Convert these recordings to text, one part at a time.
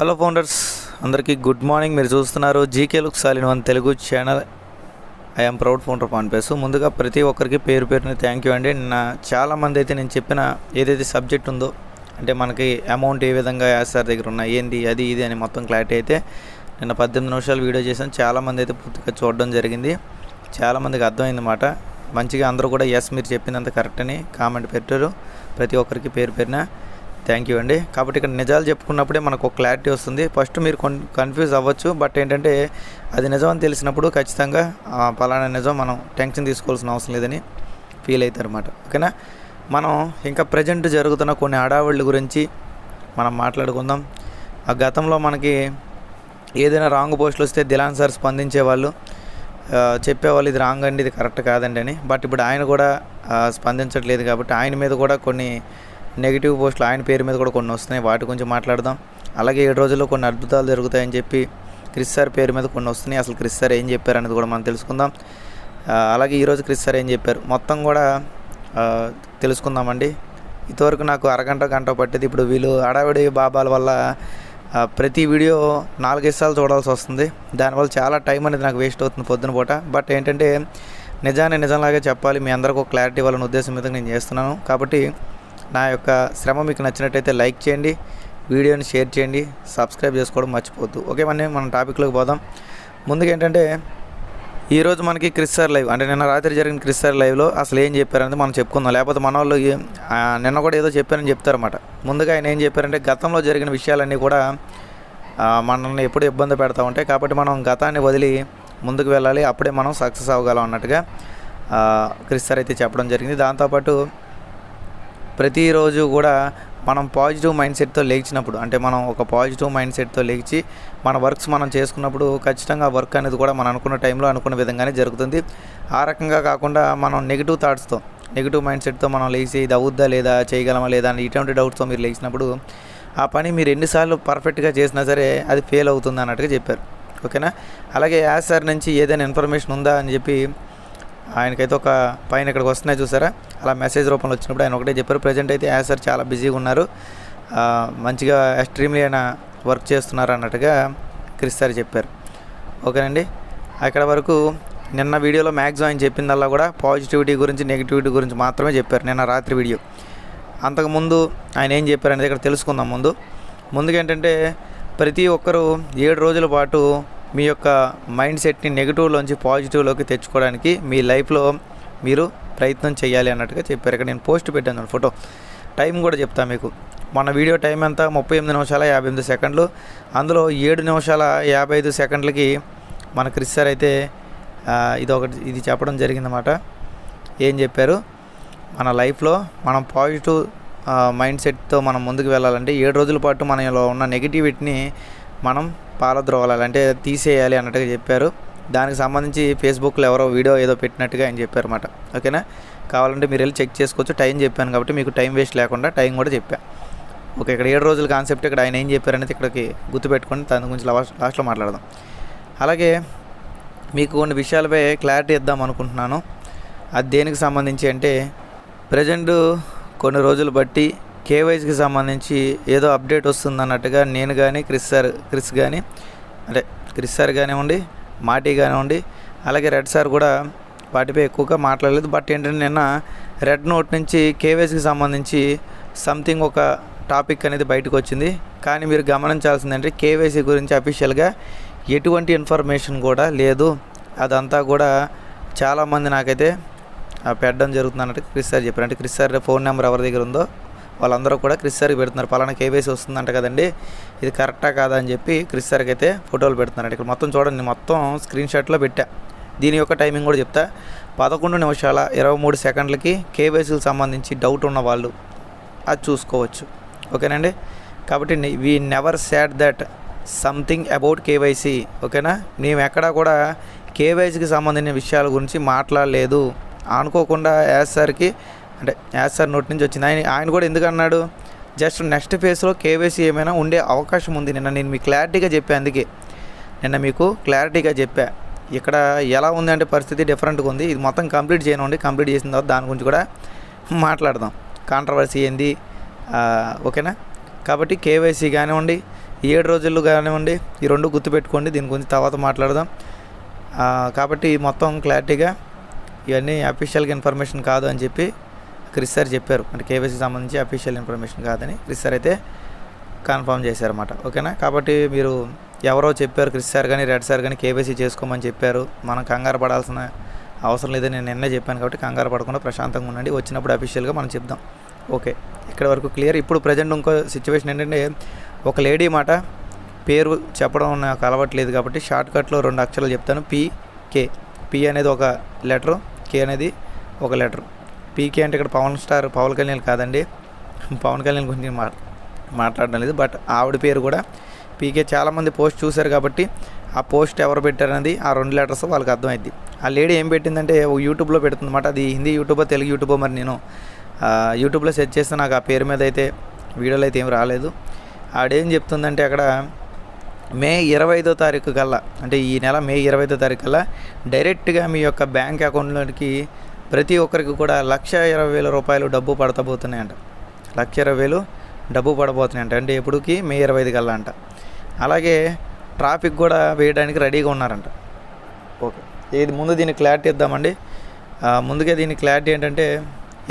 Hello founders అందరికీ good morning. మీరు చూస్తున్నారు GK look సాలిన్ one Telugu channel I'm proud founder పాన్పేసు ముందుగా ప్రతి ఒక్కరికి పేరు పేరుని థ్యాంక్ యూ అండి. నా చాలామంది అయితే నేను చెప్పిన ఏదైతే సబ్జెక్ట్ ఉందో అంటే మనకి అమౌంట్ ఏ విధంగా సార్ దగ్గర ఉన్నాయి ఏంది అది ఇది అని మొత్తం క్లారిటీ అయితే నిన్న పద్దెనిమిది నిమిషాలు వీడియో చేశాను. చాలామంది అయితే పూర్తిగా చూడడం జరిగింది. చాలామందికి అర్థమైందన్నమాట మంచిగా అందరూ కూడా ఎస్ మీరు చెప్పినంత కరెక్ట్ అని కామెంట్ పెట్టారు. ప్రతి ఒక్కరికి పేరు పేరున థ్యాంక్ యూ అండి. కాబట్టి ఇక్కడ నిజాలు చెప్పుకున్నప్పుడే మనకు ఒక క్లారిటీ వస్తుంది. ఫస్ట్ మీరు కొన్ కన్ఫ్యూజ్ అవ్వచ్చు బట్ ఏంటంటే అది నిజం అని తెలిసినప్పుడు ఖచ్చితంగా పలానా నిజం మనం టెన్షన్ తీసుకోవాల్సిన అవసరం లేదని ఫీల్ అవుతారు అనమాట ఓకేనా మనం ఇంకా ప్రజెంట్ జరుగుతున్న కొన్ని ఆడావాళ్ళ గురించి మనం మాట్లాడుకుందాం. ఆ గతంలో మనకి ఏదైనా రాంగ్ పోస్టులు వస్తే దిలాన్ సార్ స్పందించేవాళ్ళు. చెప్పేవాళ్ళు ఇది రాంగ్ అండి ఇది కరెక్ట్ కాదండి అని. బట్ ఇప్పుడు ఆయన కూడా స్పందించట్లేదు కాబట్టి ఆయన మీద కూడా కొన్ని నెగిటివ్ పోస్టులు ఆయన పేరు మీద కూడా కొన్ని వస్తున్నాయి. వాటి గురించి మాట్లాడదాం. అలాగే ఏడు రోజుల్లో కొన్ని అద్భుతాలు జరుగుతాయని చెప్పి క్రిస్ సార్ పేరు మీద కొన్ని వస్తున్నాయి. అసలు క్రిస్ సార్ ఏం చెప్పారు అనేది కూడా మనం తెలుసుకుందాం. అలాగే ఈరోజు క్రిస్ సార్ ఏం చెప్పారు? మొత్తం కూడా తెలుసుకుందామండి. ఇంతవరకు నాకు అరగంట గంట పట్టేది. ఇప్పుడు వీళ్ళు అడావిడి బాబాల వల్ల ప్రతి వీడియో నాలుగైదు సార్లు చూడాల్సి వస్తుంది. దానివల్ల చాలా టైం అనేది నాకు వేస్ట్ అవుతుంది పొద్దున పూట. బట్ ఏంటంటే నిజాన్ని నిజంలాగే చెప్పాలి. మీ అందరికీ ఒక క్లారిటీ ఇవ్వాలనే ఉద్దేశం మీద నేను చేస్తున్నాను. కాబట్టి నా యొక్క శ్రమ మీకు నచ్చినట్టయితే లైక్ చేయండి వీడియోని షేర్ చేయండి సబ్స్క్రైబ్ చేసుకోవడం మర్చిపోవద్దు. ఓకే మన మన టాపిక్లోకి పోదాం. ముందుగా ఏంటంటే ఈరోజు మనకి క్రిస్సార్ లైవ్ అంటే నిన్న రాత్రి జరిగిన క్రిస్సార్ లైవ్లో అసలు ఏం చెప్పారనేది మనం చెప్పుకుందాం. లేకపోతే మన వాళ్ళు నిన్న కూడా ఏదో చెప్పారని చెప్తారన్నమాట. ముందుగా ఆయన ఏం చెప్పారంటే గతంలో జరిగిన విషయాలన్నీ కూడా మనల్ని ఎప్పుడు ఇబ్బంది పెడతా ఉంటాయి. కాబట్టి మనం గతాన్ని వదిలి ముందుకు వెళ్ళాలి. అప్పుడే మనం సక్సెస్ అవ్వగలం అన్నట్టుగా ఆ, క్రిస్సార్ అయితే చెప్పడం జరిగింది. దాంతోపాటు ప్రతిరోజు కూడా మనం పాజిటివ్ మైండ్ సెట్తో లేచినప్పుడు అంటే మనం ఒక పాజిటివ్ మైండ్ సెట్తో లేచి మన వర్క్స్ మనం చేసుకున్నప్పుడు ఖచ్చితంగా వర్క్ అనేది కూడా మనం అనుకున్న టైంలో అనుకున్న విధంగానే జరుగుతుంది. ఆ రకంగా కాకుండా మనం నెగిటివ్ థాట్స్తో నెగిటివ్ మైండ్ సెట్తో మనం లేచి ఇది అవుద్దా లేదా చేయగలమా లేదా అని ఇటువంటి డౌట్స్తో మీరు లేచినప్పుడు ఆ పని మీరు ఎన్నిసార్లు పర్ఫెక్ట్గా చేసినా సరే అది ఫెయిల్ అవుతుంది అన్నట్టుగా చెప్పారు. ఓకేనా? అలాగే యాజ్ సార్ నుంచి ఏదైనా ఇన్ఫర్మేషన్ ఉందా అని చెప్పి ఆయనకైతే ఒక పైన ఇక్కడికి వస్తున్నాయి చూసారా? అలా మెసేజ్ రూపంలో వచ్చినప్పుడు ఆయన ఒకటే చెప్పారు. ప్రజెంట్ అయితే యాజ్ సార్ చాలా బిజీగా ఉన్నారు. మంచిగా ఎక్స్ట్రీమ్లీ ఆయన వర్క్ చేస్తున్నారు అన్నట్టుగా క్రిస్ సార్ చెప్పారు. ఓకేనండి? అక్కడ వరకు నిన్న వీడియోలో మ్యాక్సిమం ఆయన చెప్పిందల్లా కూడా పాజిటివిటీ గురించి నెగిటివిటీ గురించి మాత్రమే చెప్పారు నిన్న రాత్రి వీడియో. అంతకుముందు ఆయన ఏం చెప్పారు అనేది ఇక్కడ తెలుసుకుందాం ముందు. ముందుగా ఏంటంటే ప్రతి ఒక్కరూ ఏడు రోజుల పాటు మీ యొక్క మైండ్ సెట్ని నెగిటివ్లోంచి పాజిటివ్లోకి తెచ్చుకోవడానికి మీ లైఫ్లో మీరు ప్రయత్నం చేయాలి అన్నట్టుగా చెప్పారు. ఇక్కడ నేను పోస్ట్ పెట్టాను ఫోటో. టైం కూడా చెప్తా మీకు. మన వీడియో టైం ఎంత? ముప్పై ఎనిమిది నిమిషాల యాభై ఎనిమిది సెకండ్లు. అందులో ఏడు నిమిషాల యాభై ఐదు సెకండ్లకి మన క్రిస్ సార్ అయితే ఇది ఒకటి ఇది చెప్పడం జరిగిందన్నమాట. ఏం చెప్పారు? మన లైఫ్లో మనం పాజిటివ్ మైండ్ సెట్తో మనం ముందుకు వెళ్ళాలంటే ఏడు రోజుల పాటు మనలో ఉన్న నెగిటివిటీని మనం పాలద్రోవాలి అంటే తీసేయాలి అన్నట్టుగా చెప్పారు. దానికి సంబంధించి ఫేస్బుక్లో ఎవరో వీడియో ఏదో పెట్టినట్టుగా ఆయన చెప్పారు అనమాట ఓకేనా? కావాలంటే మీరు వెళ్ళి చెక్ చేసుకోవచ్చు. టైం చెప్పాను కాబట్టి మీకు టైం వేస్ట్ లేకుండా టైం కూడా చెప్పాను ఓకే ఇక్కడ ఏడు రోజుల కాన్సెప్ట్ ఇక్కడ ఆయన ఏం చెప్పారనేది ఇక్కడికి గుర్తుపెట్టుకొని దాని గురించి లాస్ట్ లాస్ట్లో మాట్లాడదాం. అలాగే మీకు కొన్ని విషయాలపై క్లారిటీ ఇద్దాం అనుకుంటున్నాను. అది దేనికి సంబంధించి అంటే ప్రజెంట్ కొన్ని రోజులు బట్టి కేవైసీకి సంబంధించి ఏదో అప్డేట్ వస్తుంది అన్నట్టుగా నేను కానీ క్రిస్ సార్ క్రిస్ కానీ అంటే క్రిస్ సార్ కానివ్వండి మాటి కానివ్వండి అలాగే రెడ్ సార్ కూడా వాటిపై ఎక్కువగా మాట్లాడలేదు. బట్ ఏంటంటే నిన్న రెడ్ నోట్ నుంచి కేవైసీకి సంబంధించి సంథింగ్ ఒక టాపిక్ అనేది బయటకు వచ్చింది. కానీ మీరు గమనించాల్సిందంటే కేవైసీ గురించి అఫీషియల్గా ఎటువంటి ఇన్ఫర్మేషన్ కూడా లేదు. అదంతా కూడా చాలామంది నాకైతే పెట్టడం జరుగుతుంది అన్నట్టు క్రిస్ సార్ చెప్పారు. అంటే క్రిస్ సార్ ఫోన్ నెంబర్ ఎవరి దగ్గర ఉందో వాళ్ళందరూ కూడా క్రిస్ సార్కి పెడుతున్నారు. పలానా కేవైసీ వస్తుందంట కదండి. ఇది కరెక్టా కాదా అని చెప్పి క్రిస్ సార్కి అయితే ఫోటోలు పెడుతున్నారు ఇక్కడ మొత్తం చూడండి మొత్తం స్క్రీన్ షాట్లో పెట్టా. దీని యొక్క టైమింగ్ కూడా చెప్తా. పదకొండు నిమిషాల ఇరవై మూడు సెకండ్లకి కేవైసీకి సంబంధించి డౌట్ ఉన్న వాళ్ళు అది చూసుకోవచ్చు. ఓకేనండి? కాబట్టి we never said that something about KYC ఓకేనా? మేము ఎక్కడా కూడా కేవైసీకి సంబంధించిన విషయాల గురించి మాట్లాడలేదు. అనుకోకుండా యాజ్ సార్కి అంటే యాజ్ సార్ నోటి నుంచి వచ్చింది. ఆయన ఆయన కూడా ఎందుకు అన్నాడు? జస్ట్ నెక్స్ట్ ఫేజ్లో కేవైసీ ఏమైనా ఉండే అవకాశం ఉంది. నిన్న నేను మీకు క్లారిటీగా చెప్పాను అందుకే. నిన్న మీకు క్లారిటీగా చెప్పా. ఇక్కడ ఎలా ఉంది అంటే పరిస్థితి డిఫరెంట్గా ఉంది. ఇది మొత్తం కంప్లీట్ చేయనండి కంప్లీట్ చేసిన తర్వాత దాని గురించి కూడా మాట్లాడదాం. కాంట్రవర్సీ ఏంది? ఓకేనా? కాబట్టి కేవైసీ కానివ్వండి ఏడు రోజులు కానివ్వండి ఈ రెండు గుర్తుపెట్టుకోండి. దీని గురించి తర్వాత మాట్లాడదాం. కాబట్టి మొత్తం క్లారిటీగా ఇవన్నీ అఫీషియల్గా ఇన్ఫర్మేషన్ కాదు అని చెప్పి క్రిస్ సార్ చెప్పారు. అంటే కేవైసీ సంబంధించి అఫీషియల్ ఇన్ఫర్మేషన్ కాదని క్రిస్ సార్ అయితే కన్ఫర్మ్ చేశారన్నమాట. ఓకేనా? కాబట్టి మీరు ఎవరో చెప్పారు క్రిస్ సార్ కానీ రెడ్ సార్ కానీ కేవైసీ చేసుకోమని చెప్పారు. మనం కంగారు పడాల్సిన అవసరం లేదని నేను నిన్నే చెప్పాను కాబట్టి కంగారు పడకుండా ప్రశాంతంగా ఉండండి. వచ్చినప్పుడు అఫీషియల్గా మనం చెప్దాం. ఓకే. ఇక్కడ వరకు క్లియర్. ఇప్పుడు ప్రజెంట్ ఇంకో సిచ్యువేషన్ ఏంటంటే ఒక లేడీ మాట పేరు చెప్పడం నాకు అలవట్లేదు కాబట్టి షార్ట్ కట్లో రెండు అక్షరాలు చెప్తాను. పి కే పి అనేది ఒక లెటరు కే అనేది ఒక లెటర్. పీకే అంటే ఇక్కడ పవన్ స్టార్ పవన్ కళ్యాణ్ కాదండి. పవన్ కళ్యాణ్ గురించి మా మాట్లాడడం లేదు. బట్ ఆవిడ పేరు కూడా పీకే. చాలామంది పోస్ట్ చూశారు కాబట్టి ఆ పోస్ట్ ఎవరు పెట్టారనేది ఆ రెండు లెటర్స్ వాళ్ళకి అర్థమైంది ఆ లేడీ ఏం పెట్టిందంటే ఓ యూట్యూబ్లో పెడుతుందన్నమాట. అది హిందీ యూట్యూబో తెలుగు యూట్యూబో మరి నేను యూట్యూబ్లో సెర్చ్ చేస్తే నాకు ఆ పేరు మీద అయితే వీడియోలు అయితే ఏం రాలేదు. ఆడేం చెప్తుందంటే అక్కడ మే ఇరవై ఐదో తారీఖు కల్లా అంటే ఈ నెల మే ఇరవై ఐదో తారీఖు కల్లా డైరెక్ట్గా మీ యొక్క బ్యాంక్ అకౌంట్లోకి ప్రతి ఒక్కరికి కూడా లక్ష ఇరవై వేల రూపాయలు డబ్బు పడతబోతున్నాయంట. లక్ష ఇరవై వేలు డబ్బు పడబోతున్నాయంట. అంటే ఎప్పుడుకి? మే ఇరవై ఐదు కల్లా అంట. అలాగే ట్రాఫిక్ కూడా వేయడానికి రెడీగా ఉన్నారంట. ఓకే. ఇది ముందు దీన్ని క్లారిటీ ఇద్దామండి. ముందుగా దీని క్లారిటీ ఏంటంటే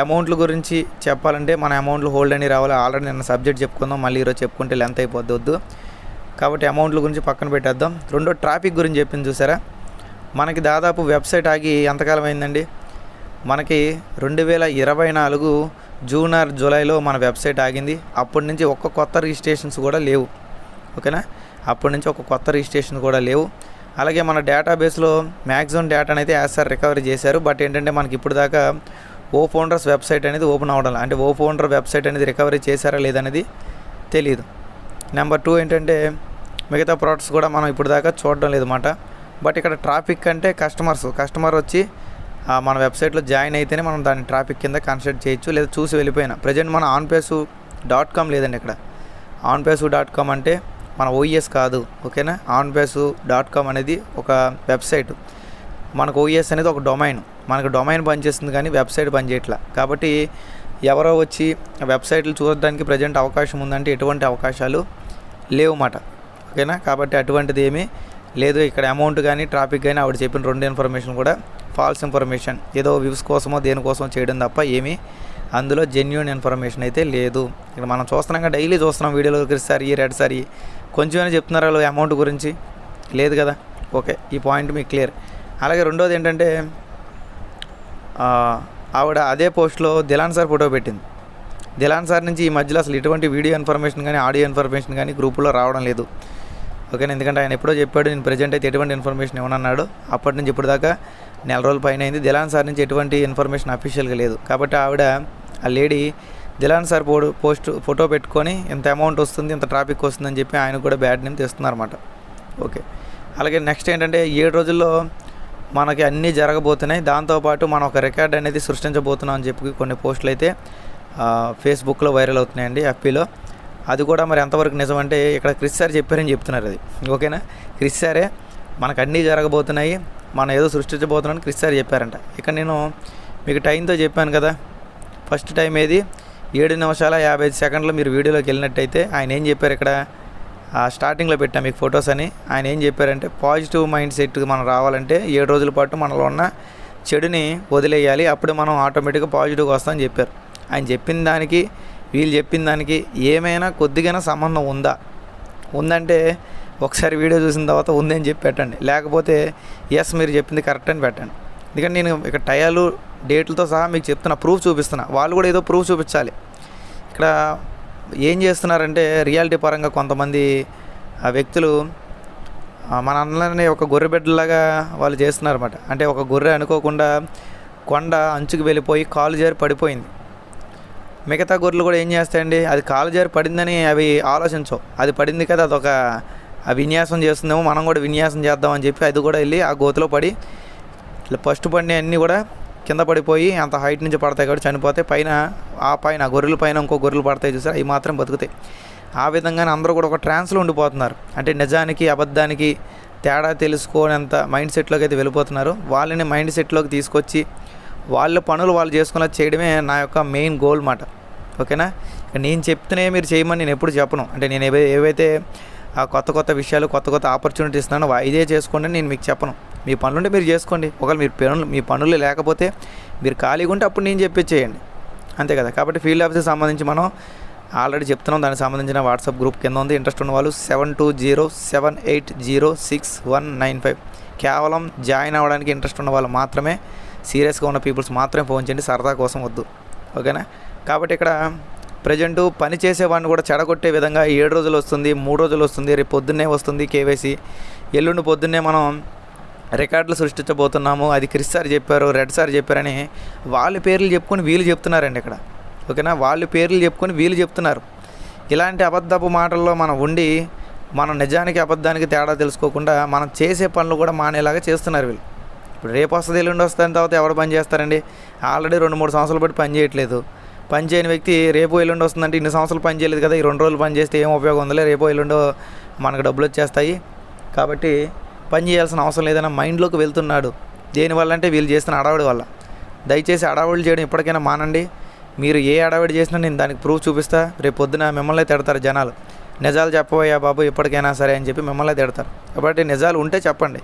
అమౌంట్ల గురించి చెప్పాలంటే మన అమౌంట్లు హోల్డ్ అని రావాలి. ఆల్రెడీ నిన్న సబ్జెక్ట్ చెప్పుకుందాం. మళ్ళీ ఈరోజు చెప్పుకుంటే లెంత్ అయిపోద్ది వద్దు. కాబట్టి అమౌంట్ల గురించి పక్కన పెట్టేద్దాం. రెండో ట్రాఫిక్ గురించి చెప్పింది చూసారా? మనకి దాదాపు వెబ్సైట్ ఆగి ఎంతకాలం అయిందండి? మనకి రెండు వేల ఇరవై నాలుగు జూన్ ఆర్ జూలైలో మన వెబ్సైట్ ఆగింది. అప్పటి నుంచి ఒక్క కొత్త రిజిస్ట్రేషన్స్ కూడా లేవు. ఓకేనా? అప్పటి నుంచి ఒక కొత్త రిజిస్ట్రేషన్ కూడా లేవు. అలాగే మన డేటాబేస్లో మ్యాక్సిమం డేటాని అయితే యాసార్ రికవరీ చేశారు. బట్ ఏంటంటే మనకి ఇప్పుడు దాకా ఓ ఫౌండర్స్ వెబ్సైట్ అనేది ఓపెన్ అవ్వడం అంటే ఓ ఫౌండర్ వెబ్సైట్ అనేది రికవరీ చేశారా లేదనేది తెలియదు నెంబర్ టూ ఏంటంటే మిగతా ప్రోడక్ట్స్ కూడా మనం ఇప్పుడు దాకా చూడడం లేదన్నమాట బట్ ఇక్కడ ట్రాఫిక్ అంటే కస్టమర్స్. కస్టమర్ వచ్చి మన వెబ్సైట్లో జాయిన్ అయితేనే మనం దాన్ని ట్రాఫిక్ కింద కన్సిడర్ చేయొచ్చు. లేదా చూసి వెళ్ళిపోయినా. ప్రజెంట్ మన ఆన్ పేసు డాట్ కామ్ లేదండి ఇక్కడ. ఆన్ పేసు డాట్ కామ్ అంటే మన ఓఈఎస్ కాదు. ఓకేనా? ఆన్ పేసు డాట్ కామ్ అనేది ఒక వెబ్సైట్. మనకు ఓఈఎస్ అనేది ఒక డొమైన్. మనకు డొమైన్ పనిచేస్తుంది కానీ వెబ్సైట్ పనిచేయట్లా. కాబట్టి ఎవరో వచ్చి వెబ్సైట్లు చూడడానికి ప్రజెంట్ అవకాశం ఉందంటే ఎటువంటి అవకాశాలు లేవు ఓకేనా? కాబట్టి అటువంటిది ఏమీ లేదు. ఇక్కడ అమౌంట్ కానీ ట్రాఫిక్ కానీ ఆవిడ చెప్పిన రెండు ఇన్ఫర్మేషన్ కూడా ఫాల్స్ ఇన్ఫర్మేషన్ ఏదో వ్యూస్ కోసమో దేనికోసమో చేయడం తప్ప ఏమీ అందులో జెన్యున్ ఇన్ఫర్మేషన్ అయితే లేదు. ఇక్కడ మనం చూస్తున్నాం డైలీ చూస్తున్నాం వీడియోలో ఒకసారి ఈ రెడ్ సారి కొంచెమైనా చెప్తున్నారు వాళ్ళు అమౌంట్ గురించి? లేదు కదా? ఓకే ఈ పాయింట్ మీకు క్లియర్ అలాగే రెండోది ఏంటంటే ఆవిడ అదే పోస్ట్లో దిలాన్ సార్ ఫోటో పెట్టింది. దిలాన్ సార్ నుంచి ఈ మధ్యలో అసలు ఎటువంటి వీడియో ఇన్ఫర్మేషన్ కానీ ఆడియో ఇన్ఫర్మేషన్ కానీ గ్రూపులో రావడం లేదు. ఓకేనా? ఎందుకంటే ఆయన ఎప్పుడో చెప్పాడు నేను ప్రజెంట్ అయితే ఎటువంటి ఇన్ఫర్మేషన్ ఇవ్వనన్నాడు. అప్పటి నుంచి ఇప్పటిదాకా నెల రోజుల పైన అయింది. దిలాన్ సార్ నుంచి ఎటువంటి ఇన్ఫర్మేషన్ అఫీషియల్గా లేదు. కాబట్టి ఆవిడ ఆ లేడీ దిలాన్ సార్ పోడు పోస్ట్ ఫోటో పెట్టుకొని ఇంత అమౌంట్ వస్తుంది ఇంత ట్రాఫిక్ వస్తుందని చెప్పి ఆయన కూడా బ్యాడ్ నేమ్ తెస్తున్నారన్నమాట. ఓకే. అలాగే నెక్స్ట్ ఏంటంటే ఏడు రోజుల్లో మనకి అన్నీ జరగబోతున్నాయి. దాంతోపాటు మనం ఒక రికార్డ్ అనేది సృష్టించబోతున్నాం అని చెప్పి కొన్ని పోస్టులు అయితే ఫేస్బుక్లో వైరల్ అవుతున్నాయండి ఎఫ్పీలో అది కూడా మరి ఎంతవరకు నిజం అంటే ఇక్కడ క్రిస్ సార్ చెప్పారని చెప్తున్నారు అది. ఓకేనా? క్రిస్ సారే మనకు అన్నీ జరగబోతున్నాయి మనం ఏదో సృష్టించబోతున్నాం క్రిస్ సార్ చెప్పారంట. ఇక నేను మీకు టైంతో చెప్పాను కదా. ఫస్ట్ టైం ఏది? ఏడు నిమిషాల యాభై ఐదు సెకండ్లు మీరు వీడియోలోకి వెళ్ళినట్టయితే ఆయన ఏం చెప్పారు ఇక్కడ? స్టార్టింగ్లో పెట్టాం మీకు ఫొటోస్ అని. ఆయన ఏం చెప్పారంటే పాజిటివ్ మైండ్ సెట్ మనం రావాలంటే ఏడు రోజుల పాటు మనలో ఉన్న చెడుని వదిలేయాలి. అప్పుడు మనం ఆటోమేటిక్గా పాజిటివ్గా వస్తామని చెప్పారు. ఆయన చెప్పిన దానికి వీళ్ళు చెప్పిన దానికి ఏమైనా కొద్దిగైనా సంబంధం ఉందా? ఉందంటే ఒకసారి వీడియో చూసిన తర్వాత ఉందని చెప్పి పెట్టండి. లేకపోతే ఎస్ మీరు చెప్పింది కరెక్ట్ అని పెట్టండి. ఎందుకంటే నేను ఇక్కడ టయాలు డేట్లతో సహా మీకు చెప్తున్నా ప్రూఫ్ చూపిస్తున్నా. వాళ్ళు కూడా ఏదో ప్రూఫ్ చూపించాలి. ఇక్కడ ఏం చేస్తున్నారంటే రియాలిటీ పరంగా కొంతమంది ఆ వ్యక్తులు మన అందరినీ ఒక గొర్రె బిడ్డలాగా వాళ్ళు చేస్తున్నారన్నమాట. అంటే ఒక గొర్రె అనుకోకుండా కొండ అంచుకు వెళ్ళిపోయి కాలు జారి పడిపోయింది. మిగతా గొర్రెలు కూడా ఏం చేస్తాయండి? అది కాలు జారి పడిందని అవి ఆలోచించవు. అది పడింది కదా అదొక ఆ విన్యాసం చేస్తుందేమో మనం కూడా విన్యాసం చేద్దామని చెప్పి అది కూడా వెళ్ళి ఆ గోతిలో పడి ఇట్లా ఫస్ట్ పడిన అన్నీ కూడా కింద పడిపోయి అంత హైట్ నుంచి పడతాయి కాబట్టి చనిపోతే పైన ఆ పైన గొర్రెల పైన ఇంకో గొర్రెలు పడతాయి చూసారు? అవి మాత్రం బతుకుతాయి. ఆ విధంగానే అందరూ కూడా ఒక ట్రాన్స్లో ఉండిపోతున్నారు. అంటే నిజానికి అబద్ధానికి తేడా తెలుసుకోనంత మైండ్ సెట్లోకి అయితే వెళ్ళిపోతున్నారు. వాళ్ళని మైండ్ సెట్లోకి తీసుకొచ్చి వాళ్ళ పనులు వాళ్ళు చేసుకునేలా చేయడమే నా యొక్క మెయిన్ గోల్ మాట. ఓకేనా? నేను చెప్తేనే మీరు చేయమని నేను ఎప్పుడు చెప్పను. అంటే నేను ఏవైతే ఆ కొత్త కొత్త విషయాలు కొత్త కొత్త ఆపర్చునిటీస్ ఇస్తున్నాను ఇదే చేసుకోండి నేను మీకు చెప్పను. మీ పనులుంటే మీరు చేసుకోండి. ఒకవేళ మీరు పనులు మీ పనులు లేకపోతే మీరు ఖాళీగా ఉంటే అప్పుడు నేను చెప్పేసేయండి అంతే కదా? కాబట్టి ఫీల్డ్ ఆఫీస్కి సంబంధించి మనం ఆల్రెడీ చెప్తున్నాం. దానికి సంబంధించిన వాట్సాప్ గ్రూప్ కింద ఉంది. ఇంట్రెస్ట్ ఉన్న వాళ్ళు seven two zero seven eight zero six one nine five కేవలం జాయిన్ అవ్వడానికి ఇంట్రెస్ట్ ఉన్న వాళ్ళు మాత్రమే సీరియస్గా ఉన్న పీపుల్స్ మాత్రమే ఫోన్ చేయండి సరదా కోసం వద్దు. ఓకేనా? కాబట్టి ఇక్కడ ప్రజెంటు పని చేసేవాడిని కూడా చెడగొట్టే విధంగా ఏడు రోజులు వస్తుంది మూడు రోజులు వస్తుంది రేపు పొద్దున్నే వస్తుంది కేవైసీ. ఎల్లుండి పొద్దున్నే మనం రికార్డులు సృష్టించబోతున్నాము. అది క్రిస్ సార్ చెప్పారు రెడ్ సార్ చెప్పారని వాళ్ళ పేర్లు చెప్పుకొని వీళ్ళు చెప్తున్నారండి ఇక్కడ. ఓకేనా? వాళ్ళ పేర్లు చెప్పుకొని వీళ్ళు చెప్తున్నారు. ఇలాంటి అబద్ధపు మాటల్లో మనం ఉండి మనం నిజానికి అబద్ధానికి తేడా తెలుసుకోకుండా మనం చేసే పనులు కూడా మానేలాగా చేస్తున్నారు వీళ్ళు. ఇప్పుడు రేపు వస్తుంది ఎల్లుండి వస్తుంది తర్వాత ఎవరు పని చేస్తారండి? ఆల్రెడీ రెండు మూడు సంవత్సరాలు బట్టి పని చేయట్లేదు. పని చేయని వ్యక్తి రేపు ఎల్లుండి వస్తుందంటే ఇన్ని సంవత్సరాలు పని చేయలేదు కదా ఈ రెండు రోజులు పని చేస్తే ఏం ఉపయోగం ఉందలే? రేపు ఎల్లుండో మనకు డబ్బులు వచ్చేస్తాయి. కాబట్టి పని చేయాల్సిన అవసరం లేదన్న మైండ్లోకి వెళ్తున్నాడు. దేనివల్ల అంటే వీళ్ళు చేస్తున్న అడవాడి వల్ల. దయచేసి అడవాళ్ళు చేయడం ఇప్పటికైనా మానండి. మీరు ఏ అడవాడి చేసినా నేను దానికి ప్రూఫ్ చూపిస్తా. రేపు పొద్దున మిమ్మల్ని తిడతారు జనాలు. నిజాలు చెప్పబోయా బాబు ఇప్పటికైనా సరే అని చెప్పి మిమ్మల్ని తిడతారు. కాబట్టి నిజాలు ఉంటే చెప్పండి.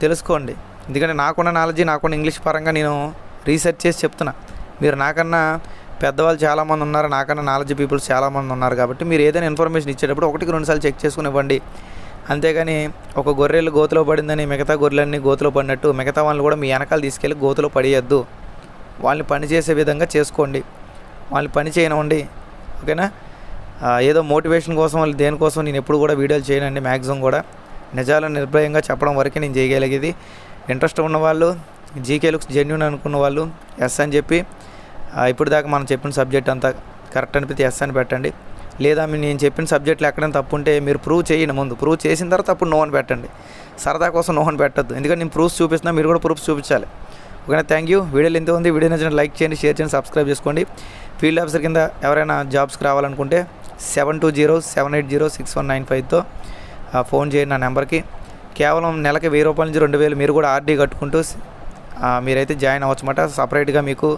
తెలుసుకోండి. ఎందుకంటే నాకున్న నాలెడ్జీ నాకున్న ఇంగ్లీష్ పరంగా నేను రీసెర్చ్ చేసి చెప్తున్నా. మీరు నాకన్నా పెద్దవాళ్ళు చాలామంది ఉన్నారు నాకన్నా నాలెడ్జ్ పీపుల్స్ చాలామంది ఉన్నారు కాబట్టి మీరు ఏదైనా ఇన్ఫర్మేషన్ ఇచ్చేటప్పుడు ఒకటికి రెండుసార్లు చెక్ చేసుకుని ఇవ్వండి. అంతేగాని ఒక గొర్రెలు గోతులో పడిందని మిగతా గొర్రెలన్నీ గోతులో పడినట్టు మిగతా వాళ్ళని కూడా మీ వెనకాల తీసుకెళ్ళి గోతులో పడేయద్దు. వాళ్ళని పని చేసే విధంగా చేసుకోండి. వాళ్ళని పని చేయనివ్వండి. ఓకేనా? ఏదో మోటివేషన్ కోసం వాళ్ళు దేనికోసం నేను ఎప్పుడు కూడా వీడియోలు చేయనండి మ్యాక్సిమం కూడా. నిజాలను నిర్భయంగా చెప్పడం వరకే నేను చేయగలిగేది. ఇంట్రెస్ట్ ఉన్నవాళ్ళు జీకే లుక్స్ జెన్యున్ అనుకున్న వాళ్ళు ఎస్ అని చెప్పి ఇప్పుడు దాకా మనం చెప్పిన సబ్జెక్ట్ అంతా కరెక్ట్ అనిపితే ఎస్ అని పెట్టండి. లేదా మీ నేను చెప్పిన సబ్జెక్టులు ఎక్కడైనా తప్పు ఉంటే మీరు ప్రూవ్ చేయండి ముందు. ప్రూవ్ చేసిన తర్వాత అప్పుడు నో అని పెట్టండి. సరదా కోసం నో అని పెట్టద్దు. ఎందుకంటే నేను ప్రూఫ్స్ చూపిస్తున్నా మీరు కూడా ప్రూఫ్స్ చూపించాలి. ఓకేనా? థ్యాంక్ యూ వీడియోలు ఎంత ఉంది. వీడియో నచ్చిన లైక్ చేయండి షేర్ చేయండి సబ్స్క్రైబ్ చేసుకోండి. ఫీల్డ్ ఆఫీసర్ కింద ఎవరైనా జాబ్స్కి రావాలనుకుంటే seven two zero seven eight zero six one nine ఫైవ్తో phone చేయండి నా నెంబర్కి కేవలం నెలకి వెయ్యి రూపాయల నుంచి రెండు వేలు మీరు కూడా ఆర్డీ కట్టుకుంటూ మీరైతే జాయిన్ అవ్వచ్చమాట సపరేట్గా మీకు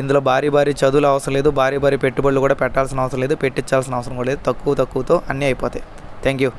ఇందులో భారీ భారీ చదువులు అవసరం లేదు భారీ భారీ పెట్టుబడులు కూడా పెట్టాల్సిన అవసరం లేదు పెట్టించాల్సిన అవసరం కూడా లేదు. తక్కువ తక్కువతో అన్నీ అయిపోతాయి. Thank you.